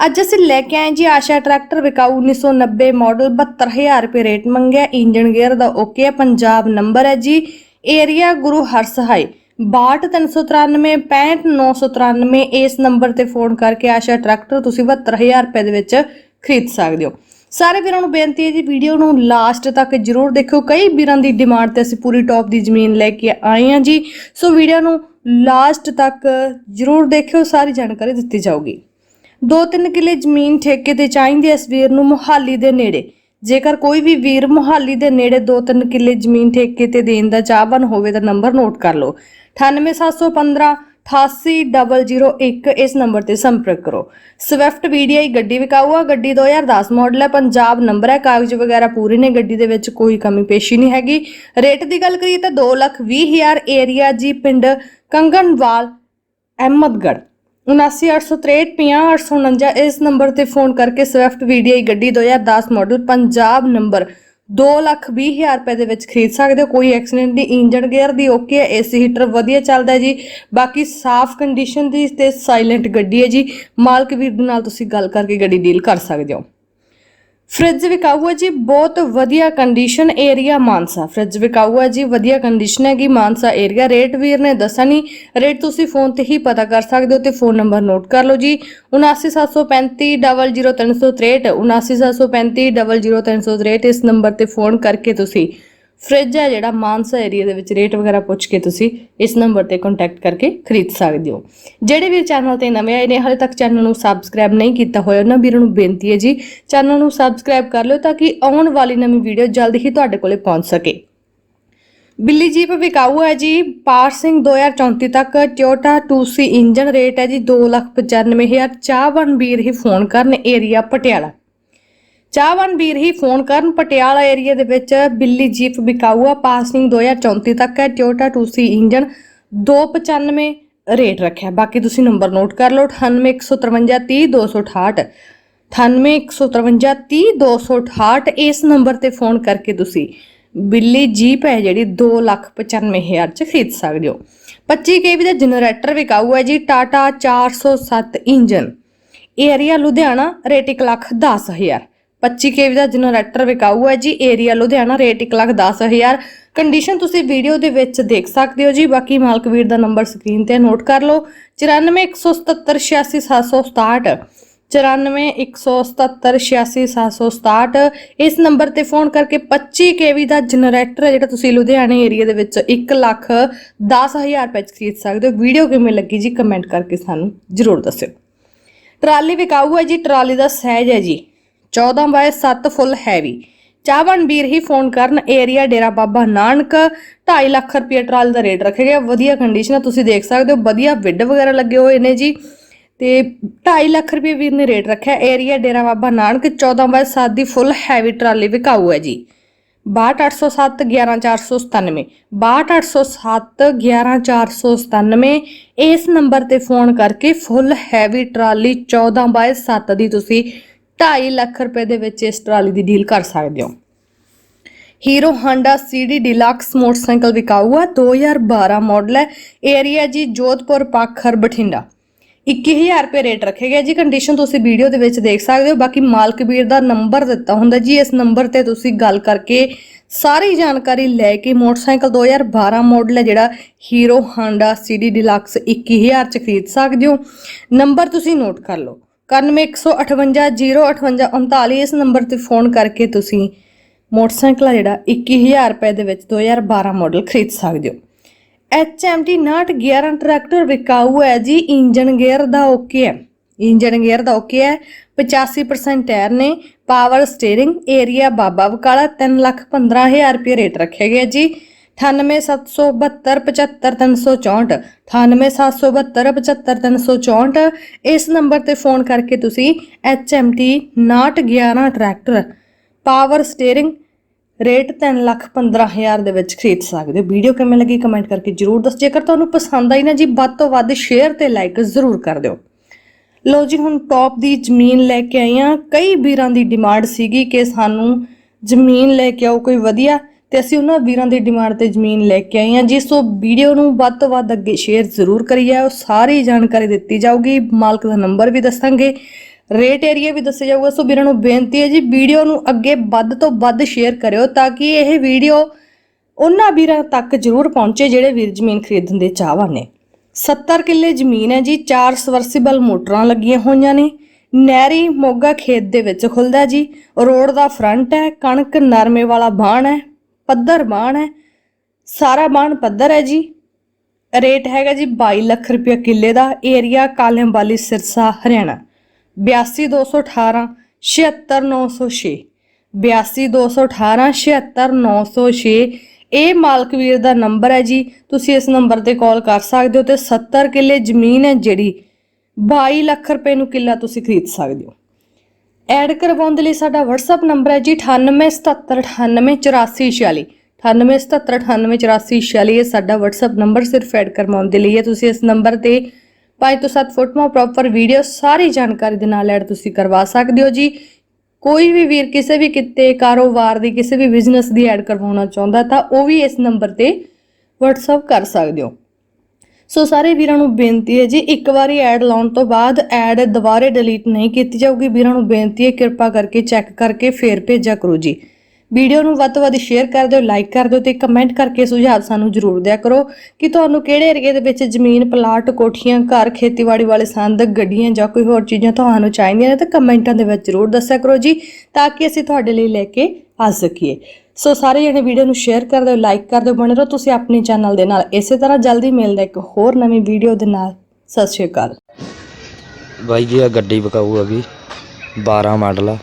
ਅੱਜ ਅਸੀਂ ਲੈ ਕੇ ਆਏ ਜੀ ਆਸ਼ਾ ਟਰੈਕਟਰ ਵਿਕਾਊ 1990 ਮਾਡਲ 72000 ਰੁਪਏ ਰੇਟ ਮੰਗਿਆ। ਇੰਜਨ ਗੇਅਰ ਦਾ ਓਕੇ ਹੈ ਪੰਜਾਬ ਨੰਬਰ ਹੈ ਜੀ। ਏਰੀਆ ਗੁਰੂ ਹਰਸਹਾਈ 62393 65993 ਇਸ ਨੰਬਰ ਤੇ ਫੋਨ ਕਰਕੇ ਆਸ਼ਾ ਟਰੈਕਟਰ ਤੁਸੀਂ 72000 ਰੁਪਏ ਦੇ ਵਿੱਚ ਖਰੀਦ ਸਕਦੇ ਹੋ। ਸਾਰੇ ਵੀਰਾਂ ਨੂੰ ਬੇਨਤੀ ਹੈ ਜੀ, ਵੀਡੀਓ ਨੂੰ ਲਾਸਟ ਤੱਕ ਜਰੂਰ ਦੇਖਿਓ। ਕਈ ਵੀਰਾਂ ਦੀ ਡਿਮਾਂਡ ਤੇ ਅਸੀਂ ਪੂਰੀ ਟੌਪ ਦੀ ਜ਼ਮੀਨ ਲੈ ਕੇ ਆਏ ਹਾਂ ਜੀ। ਸੋ ਵੀਡੀਓ ਨੂੰ ਲਾਸਟ ਤੱਕ ਜਰੂਰ ਦੇਖਿਓ, ਸਾਰੀ ਜਾਣਕਾਰੀ ਦਿੱਤੀ ਜਾਊਗੀ। ਦੋ ਤਿੰਨ ਕਿੱਲੇ ਜ਼ਮੀਨ ਠੇਕੇ ਤੇ ਚਾਹੀਦੀ ਹੈ ਇਸ ਵੀਰ ਨੂੰ ਮੁਹਾਲੀ ਦੇ ਨੇੜੇ। ਜੇਕਰ ਕੋਈ ਵੀ ਵੀਰ ਮੁਹਾਲੀ ਦੇ ਨੇੜੇ ਦੋ ਤਿੰਨ ਕਿੱਲੇ ਜ਼ਮੀਨ ਠੇਕੇ ਤੇ ਦੇਣ ਦਾ ਚਾਹਵਾਨ ਹੋਵੇ ਤਾਂ ਨੰਬਰ ਨੋਟ ਕਰ ਲਓ। 98715 88001 ਇਸ ਨੰਬਰ ਤੇ ਸੰਪਰਕ ਕਰੋ। ਸਵਿਫਟ ਵੀਡੀਆਈ ਗੱਡੀ ਵਿਕਾਊ ਆ ਗੱਡੀ 2010 ਮਾਡਲ ਹੈ। ਪੰਜਾਬ ਨੰਬਰ ਹੈ। ਕਾਗਜ਼ ਵਗੈਰਾ ਪੂਰੇ ਨੇ। ਗੱਡੀ ਦੇ ਵਿੱਚ ਕੋਈ ਕਮੀ ਪੇਸ਼ੀ ਨਹੀਂ ਹੈਗੀ। ਰੇਟ ਦੀ ਗੱਲ ਕਰੀਏ ਤਾਂ 220000 ਏਰੀਆ ਜੀ ਪਿੰਡ ਕੰਗਨਵਾਲ ਅਹਿਮਦਗੜ੍ਹ। 7983350849 ਇਸ ਨੰਬਰ ਤੇ ਫੋਨ ਕਰਕੇ ਸਵਿਫਟ ਵੀਡੀਆਈ ਗੱਡੀ 2010 ਮਾਡਲ ਪੰਜਾਬ ਨੰਬਰ 220000 ਰੁਪਏ ਦੇ ਵਿੱਚ ਖਰੀਦ ਸਕਦੇ ਹੋ। ਕੋਈ ਐਕਸੀਡੈਂਟ ਦੀ ਇੰਜਨ ਗੇਅਰ ਦੀ ਓਕੇ ਹੈ, ਏਸੀ ਹੀਟਰ ਵਧੀਆ ਚੱਲਦਾ ਜੀ। ਬਾਕੀ ਸਾਫ਼ ਕੰਡੀਸ਼ਨ ਦੀ ਤੇ ਸਾਇਲੈਂਟ ਗੱਡੀ ਹੈ ਜੀ। ਮਾਲਕ ਵੀਰ ਦੇ ਨਾਲ ਤੁਸੀਂ ਗੱਲ ਕਰਕੇ ਗੱਡੀ ਡੀਲ ਕਰ ਸਕਦੇ ਹੋ। ਫ੍ਰਿਜ ਵਿਕਾਊ ਹੈ ਜੀ, ਬਹੁਤ ਵਧੀਆ ਕੰਡੀਸ਼ਨ ਏਰੀਆ ਮਾਨਸਾ। ਫ੍ਰਿਜ ਵਿਕਾਊ ਹੈ ਜੀ, ਵਧੀਆ ਕੰਡੀਸ਼ਨ ਹੈਗੀ ਮਾਨਸਾ ਏਰੀਆ ਰੇਟ ਵੀਰ ਨੇ ਦੱਸਿਆ ਨਹੀਂ ਰੇਟ ਤੁਸੀਂ ਫੋਨ ਤੇ ਹੀ ਪਤਾ ਕਰ ਸਕਦੇ ਹੋ ਤੇ ਫੋਨ ਨੰਬਰ ਨੋਟ ਕਰ ਲਓ ਜੀ। 7975300363 7975300363 ਇਸ ਨੰਬਰ ਤੇ ਫੋਨ ਕਰਕੇ ਤੁਸੀਂ ਫ੍ਰਿਜ ਹੈ ਜਿਹੜਾ ਮਾਨਸਾ ਏਰੀਆ ਦੇ ਵਿੱਚ ਰੇਟ ਵਗੈਰਾ ਪੁੱਛ ਕੇ ਤੁਸੀਂ ਇਸ ਨੰਬਰ ਤੇ ਕੰਟੈਕਟ ਕਰਕੇ ਖਰੀਦ ਸਕਦੇ ਹੋ। ਜਿਹੜੇ ਵੀ ਚੈਨਲ ਤੇ ਨਵੇਂ ਆਏ ਨੇ, ਹਾਲੇ ਤੱਕ ਚੈਨਲ ਨੂੰ ਸਬਸਕ੍ਰਾਈਬ ਨਹੀਂ ਕੀਤਾ ਹੋਇਆ, ਉਹਨਾਂ ਵੀਰਾਂ ਨੂੰ ਬੇਨਤੀ ਹੈ ਜੀ ਚੈਨਲ ਨੂੰ ਸਬਸਕ੍ਰਾਈਬ ਕਰ ਲਿਓ ਤਾਂ ਕਿ ਆਉਣ ਵਾਲੀ ਨਵੀਂ ਵੀਡੀਓ ਜਲਦ ਹੀ ਤੁਹਾਡੇ ਕੋਲੇ ਪਹੁੰਚ ਸਕੇ। ਬਿੱਲੀ ਜੀਪ ਵਿਕਾਊ ਹੈ ਜੀ, ਪਾਰ ਪਾਰਸਿੰਗ 2034 ਤੱਕ ਟੋਯੋਟਾ 2C ਇੰਜਨ ਰੇਟ ਹੈ ਜੀ 295000 ਚਾਹਵਨ ਵੀਰ ਹੀ ਫੋਨ ਕਰਨ ਏਰੀਆ ਪਟਿਆਲਾ। ਚਾਹਵਾਨ ਵੀਰ ਹੀ ਫੋਨ ਕਰਨ ਪਟਿਆਲਾ ਏਰੀਆ ਦੇ ਵਿੱਚ ਬਿੱਲੀ ਜੀਪ ਵਿਕਾਊ ਆ ਪਾਸਿੰਗ 2034 ਤੱਕ ਹੈ। ਟੋਯੋਟਾ 2C ਇੰਜਨ 295 ਰੇਟ ਰੱਖਿਆ। ਬਾਕੀ ਤੁਸੀਂ ਨੰਬਰ ਨੋਟ ਕਰ ਲਓ 9815300268 9815300268 ਇਸ ਨੰਬਰ ਤੇ ਫੋਨ ਕਰਕੇ ਤੁਸੀਂ ਬਿੱਲੀ ਜੀਪ ਹੈ ਜਿਹੜੀ 295000 ਚ ਖਰੀਦ ਸਕਦੇ ਹੋ। 25 ਕੇਵੀ ਦਾ ਜਨਰੇਟਰ ਵਿਕਾਊ ਹੈ ਜੀ Tata 407 engine area Ludhiana, rate 1 lakh 10000 25 KV ਦਾ ਜਨਰੇਟਰ ਵਿਕਾਊ ਹੈ ਜੀ area Ludhiana rate 1 lakh 10000 condition ਤੁਸੀਂ ਵੀਡੀਓ ਦੇ ਵਿੱਚ ਦੇਖ ਸਕਦੇ ਹੋ ਜੀ। ਬਾਕੀ ਮਾਲਕ ਵੀਰ ਦਾ ਨੰਬਰ ਸਕਰੀਨ ਤੇ ਨੋਟ ਕਰ ਲਓ। 9417786767 9417786767 ਇਸ ਨੰਬਰ ਤੇ ਫੋਨ ਕਰਕੇ 25 ਕੇਵੀ ਦਾ ਜਨਰੇਟਰ ਹੈ, ਜਿਹੜਾ ਤੁਸੀਂ ਲੁਧਿਆਣੇ ਏਰੀਆ ਦੇ ਵਿੱਚ 1 ਲੱਖ 10000 ਰੁਪਏ ਚ ਖਰੀਦ ਸਕਦੇ ਹੋ। ਵੀਡੀਓ ਕਿਵੇਂ ਲੱਗੀ ਜੀ ਕਮੈਂਟ ਕਰਕੇ ਸਾਨੂੰ ਜਰੂਰ ਦੱਸਿਓ। ਟਰਾਲੀ ਵਿਕਾਊ ਹੈ ਜੀ, ਟਰਾਲੀ ਦਾ ਸਾਈਜ਼ ਹੈ ਜੀ। 14 ਬਾਏ 7 ਫੁੱਲ ਹੈਵੀ। ਚਾਹਵਨ ਵੀਰ ਹੀ ਫੋਨ ਕਰਨ, ਏਰੀਆ ਡੇਰਾ ਬਾਬਾ ਨਾਨਕ 2.5 ਲੱਖ ਰੁਪਏ ਟਰਾਲੀ ਦਾ ਰੇਟ ਰੱਖਿਆ ਗਿਆ। ਵਧੀਆ ਕੰਡੀਸ਼ਨ ਹੈ ਤੁਸੀਂ ਦੇਖ ਸਕਦੇ ਹੋ, ਵਧੀਆ ਵਿੱਡ ਵਗੈਰਾ ਲੱਗੇ ਹੋਏ ਨੇ ਜੀ। ਤੇ 2.5 ਲੱਖ ਰੁਪਏ ਵੀਰ ਨੇ ਰੇਟ ਰੱਖਿਆ, ਏਰੀਆ ਡੇਰਾ ਬਾਬਾ ਨਾਨਕ 14 ਬਾਏ 7 ਦੀ ਫੁੱਲ ਹੈਵੀ ਟਰਾਲੀ ਵਿਕਾਊ ਹੈ ਜੀ। 62807 11497 62807 11497 ਇਸ ਨੰਬਰ ਤੇ ਫੋਨ ਕਰਕੇ ਫੁੱਲ ਹੈਵੀ ਟਰਾਲੀ 14 ਬਾਏ 7 ਦੀ ਤੁਸੀਂ 2.5 ਲੱਖ ਰੁਪਏ ਦੇ ਵਿੱਚ ਇਸ ਟਰਾਲੀ ਦੀ ਡੀਲ ਕਰ ਸਕਦੇ ਹੋ। Hero Honda CD deluxe motorcycle ਵਿਕਾਊ ਹੈ 2012 ਮਾਡਲ ਹੈ। ਏਰੀਆ ਜੀ ਜੋਧਪੁਰ ਪਾਖਰ ਬਠਿੰਡਾ। 21000 ਰੁਪਏ ਰੇਟ ਰੱਖੇ ਗਏ ਜੀ। ਕੰਡੀਸ਼ਨ ਤੁਸੀਂ ਵੀਡੀਓ ਦੇ ਵਿੱਚ ਦੇਖ ਸਕਦੇ ਹੋ। ਬਾਕੀ ਮਾਲਕ ਵੀਰ ਦਾ ਨੰਬਰ ਦਿੱਤਾ ਹੁੰਦਾ ਜੀ। ਇਸ ਨੰਬਰ ਤੇ ਤੁਸੀਂ ਗੱਲ ਕਰਕੇ ਸਾਰੀ ਜਾਣਕਾਰੀ ਲੈ ਕੇ ਮੋਟਰਸਾਈਕਲ 2012 ਮਾਡਲ ਹੈ ਜਿਹੜਾ ਹੀਰੋ ਹਾਂਡਾ ਸੀਡੀ ਡਿਲਕਸ 21000 ਚ ਖਰੀਦ ਸਕਦੇ ਹੋ। ਨੰਬਰ ਤੁਸੀਂ ਨੋਟ ਕਰ ਲਓ। 9115085039 ਇਸ ਨੰਬਰ ਤੇ ਫੋਨ ਕਰਕੇ ਤੁਸੀਂ ਮੋਟਰਸਾਈਕਲ ਆ ਜਿਹੜਾ 21000 ਰੁਪਏ ਦੇ ਵਿੱਚ 2012 ਮਾਡਲ ਖਰੀਦ ਸਕਦੇ ਹੋ। HMT 911 ਟਰੈਕਟਰ ਵਿਕਾਊ ਹੈ ਜੀ ਇੰਜਨ ਗੇਅਰ ਦਾ ਓਕੇ ਹੈ। ਇੰਜਨ ਗੇਅਰ ਦਾ ਓਕੇ ਹੈ 85% ਟਾਇਰ ਨੇ, power steering area Baba Bakala 315000 ਰੁਪਏ ਰੇਟ ਰੱਖਿਆ ਗਿਆ ਜੀ। 9877275364 9877275364 ਇਸ ਨੰਬਰ ਤੇ ਫੋਨ ਕਰਕੇ ਤੁਸੀਂ HMT 911 tractor power steering rate 3 lakh 15000 ਦੇ ਵਿੱਚ ਖਰੀਦ ਸਕਦੇ ਹੋ ਵੀਡੀਓ ਕਿਵੇਂ ਲੱਗੀ ਕਮੈਂਟ ਕਰਕੇ ਜਰੂਰ ਦੱਸ ਜੇਕਰ ਤੁਹਾਨੂੰ ਪਸੰਦ ਆਈ ਨਾ ਜੀ ਵੱਧ ਤੋਂ ਵੱਧ ਸ਼ੇਅਰ ਤੇ ਲਾਈਕ ਜ਼ਰੂਰ ਕਰ ਦਿਓ ਲੋ ਜੀ ਹੁਣ ਟੌਪ ਦੀ ਜ਼ਮੀਨ ਲੈ ਕੇ ਆਈ ਹਾਂ ਕਈ ਵੀਰਾਂ ਦੀ ਡਿਮਾਂਡ ਸੀਗੀ ਕਿ ਸਾਨੂੰ ਜ਼ਮੀਨ ਲੈ ਕੇ ਆਓ ਕੋਈ ਵਧੀਆ ਤੇ ਅਸੀਂ ਉਹਨਾਂ ਵੀਰਾਂ ਦੀ ਡਿਮਾਂਡ ਤੇ ਜ਼ਮੀਨ ਲੈ ਕੇ ਆਏ ਹਾਂ। ਜੀ, ਸੋ ਵੀਡੀਓ ਨੂੰ ਵੱਧ ਤੋਂ ਵੱਧ ਅੱਗੇ ਸ਼ੇਅਰ ਜ਼ਰੂਰ ਕਰੀਏ। ਉਹ ਸਾਰੀ ਜਾਣਕਾਰੀ ਦਿੱਤੀ ਜਾਊਗੀ। ਮਾਲਕ ਦਾ ਨੰਬਰ ਵੀ ਦੱਸਾਂਗੇ। ਰੇਟ ਏਰੀਆ ਵੀ ਦੱਸਿਆ ਜਾਊਗਾ। ਸੋ ਵੀਰਾਂ ਨੂੰ ਬੇਨਤੀ ਹੈ ਜੀ, ਵੀਡੀਓ ਨੂੰ ਅੱਗੇ ਵੱਧ ਤੋਂ ਵੱਧ ਸ਼ੇਅਰ ਕਰਿਓ ਤਾਂ ਕਿ ਇਹ ਵੀਡੀਓ ਉਹਨਾਂ ਵੀਰਾਂ ਤੱਕ ਜ਼ਰੂਰ ਪਹੁੰਚੇ ਜਿਹੜੇ ਵੀਰ ਜ਼ਮੀਨ ਖਰੀਦਣ ਦੇ ਚਾਹਵਾਨ ਨੇ। 70 ਕਿੱਲੇ ਜ਼ਮੀਨ ਹੈ ਜੀ। ਚਾਰ ਸਵਰਸੀਬਲ ਮੋਟਰਾਂ ਲੱਗੀਆਂ ਹੋਈਆਂ ਨੇ। ਨਹਿਰੀ ਮੋਗਾ ਖੇਤ ਦੇ ਵਿੱਚ ਖੁੱਲਦਾ ਜੀ। ਰੋਡ ਦਾ ਫਰੰਟ ਹੈ। ਕਣਕ ਨਰਮੇ ਵਾਲਾ ਬਾਣ ਹੈ। ਪੱਧਰ ਬਾਣ ਹੈ, ਸਾਰਾ ਬਾਣ ਪੱਧਰ ਹੈ ਜੀ। ਰੇਟ ਹੈਗਾ ਜੀ 22 ਲੱਖ ਰੁਪਏ ਕਿੱਲੇ ਦਾ, ਏਰੀਆ ਕਾਲਿਆਂਵਾਲੀ ਸਿਰਸਾ, ਹਰਿਆਣਾ। 82218 76906 82218 76906 ਇਹ ਮਾਲਕ ਵੀਰ ਦਾ ਨੰਬਰ ਹੈ ਜੀ। ਤੁਸੀਂ ਇਸ ਨੰਬਰ ਤੇ ਕਾਲ ਕਰ ਸਕਦੇ ਹੋ ਤੇ 70 ਕਿੱਲੇ ਜ਼ਮੀਨ ਹੈ ਜਿਹੜੀ 22 ਲੱਖ ਰੁਪਏ ਨੂੰ ਕਿੱਲਾ ਤੁਸੀਂ ਖਰੀਦ ਸਕਦੇ ਹੋ। ਐਡ ਕਰਵਾਉਣ ਦੇ ਲਈ ਸਾਡਾ WhatsApp ਨੰਬਰ ਹੈ ਜੀ 9877988446 9877988446 ਇਹ ਸਾਡਾ WhatsApp ਨੰਬਰ ਸਿਰਫ ਐਡ ਕਰਵਾਉਣ ਦੇ ਲਈ ਹੈ। ਤੁਸੀਂ ਇਸ ਨੰਬਰ ਤੇ 5 ਤੋਂ 7 ਫੋਟੋਆਂ ਪ੍ਰੋਪਰ ਵੀਡੀਓ ਸਾਰੀ ਜਾਣਕਾਰੀ ਦੇ ਨਾਲ ਐਡ ਤੁਸੀਂ ਕਰਵਾ ਸਕਦੇ ਹੋ ਜੀ। ਕੋਈ ਵੀ ਵੀਰ ਕਿਸੇ ਵੀ ਕਿੱਤੇ, ਕਾਰੋਬਾਰ ਦੀ, ਕਿਸੇ ਵੀ ਬਿਜ਼ਨਸ ਦੀ ਐਡ ਕਰਵਾਉਣਾ ਚਾਹੁੰਦਾ ਤਾਂ ਉਹ ਵੀ ਇਸ ਨੰਬਰ ਤੇ WhatsApp ਕਰ ਸਕਦੇ ਹੋ। ਸੋ ਸਾਰੇ ਵੀਰਾਂ ਨੂੰ ਬੇਨਤੀ ਹੈ ਜੀ, ਇੱਕ ਵਾਰੀ ਐਡ ਲਾਉਣ ਤੋਂ ਬਾਅਦ ਐਡ ਦੁਬਾਰੇ ਡਿਲੀਟ ਨਹੀਂ ਕੀਤੀ ਜਾਊਗੀ। ਵੀਰਾਂ ਨੂੰ ਬੇਨਤੀ ਹੈ, ਕਿਰਪਾ ਕਰਕੇ ਚੈੱਕ ਕਰਕੇ ਫੇਰ ਭੇਜਿਆ ਕਰੋ ਜੀ। ਵੀਡੀਓ ਨੂੰ ਵੱਧ ਤੋਂ ਵੱਧ ਸ਼ੇਅਰ ਕਰ ਦਿਓ ਲਾਈਕ ਕਰ ਦਿਓ ਤੇ ਕਮੈਂਟ ਕਰਕੇ ਸੁਝਾਅ ਸਾਨੂੰ ਜ਼ਰੂਰ ਦਿਆ ਕਰੋ ਕਿ ਤੁਹਾਨੂੰ ਕਿਹੜੇ ਏਰੀਏ ਦੇ ਵਿੱਚ ਜ਼ਮੀਨ ਪਲਾਟ ਕੋਠੀਆਂ, ਘਰ, ਖੇਤੀਬਾੜੀ ਵਾਲੇ ਸੰਦ, ਗੱਡੀਆਂ ਜਾਂ ਕੋਈ ਹੋਰ ਚੀਜ਼ਾਂ ਤੁਹਾਨੂੰ ਚਾਹੀਦੀਆਂ ਨੇ ਤਾਂ ਕਮੈਂਟਾਂ ਦੇ ਵਿੱਚ ਜ਼ਰੂਰ ਦੱਸਿਆ ਕਰੋ ਜੀ, ਤਾਂ ਕਿ ਅਸੀਂ ਤੁਹਾਡੇ ਲਈ ਲੈ ਕੇ ਆ ਸਕੀਏ। ਸੋ ਸਾਰੇ ਜਣੇ ਵੀਡੀਓ ਨੂੰ ਸ਼ੇਅਰ ਕਰ ਦਿਓ ਲਾਈਕ ਕਰ ਦਿਓ, ਬਣੇ ਰਹੋ ਤੁਸੀਂ ਆਪਣੇ ਚੈਨਲ ਦੇ ਨਾਲ। ਇਸੇ ਤਰ੍ਹਾਂ ਜਲਦੀ ਮਿਲਦਾ ਇੱਕ ਹੋਰ ਨਵੀਂ ਵੀਡੀਓ ਦੇ ਨਾਲ। ਸਤਿ ਸ਼੍ਰੀ ਅਕਾਲ। ਬਾਈ ਜੀ ਆ ਗੱਡੀ ਵਿਕਾਊ ਹੈਗੀ 12 ਮਾਡਲ ਆ।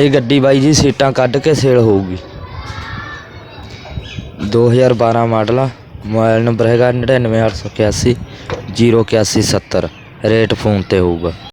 ਇਹ ਗੱਡੀ ਬਾਈ ਜੀ ਸੀਟਾਂ ਕੱਢ ਕੇ ਸੇਲ ਹੋਊਗੀ। 2012 ਮਾਡਲ ਆ, ਮੋਬਾਈਲ ਨੰਬਰ ਹੈਗਾ 99881 08170 ਰੇਟ ਫੋਨ ਤੇ ਹੋਊਗਾ।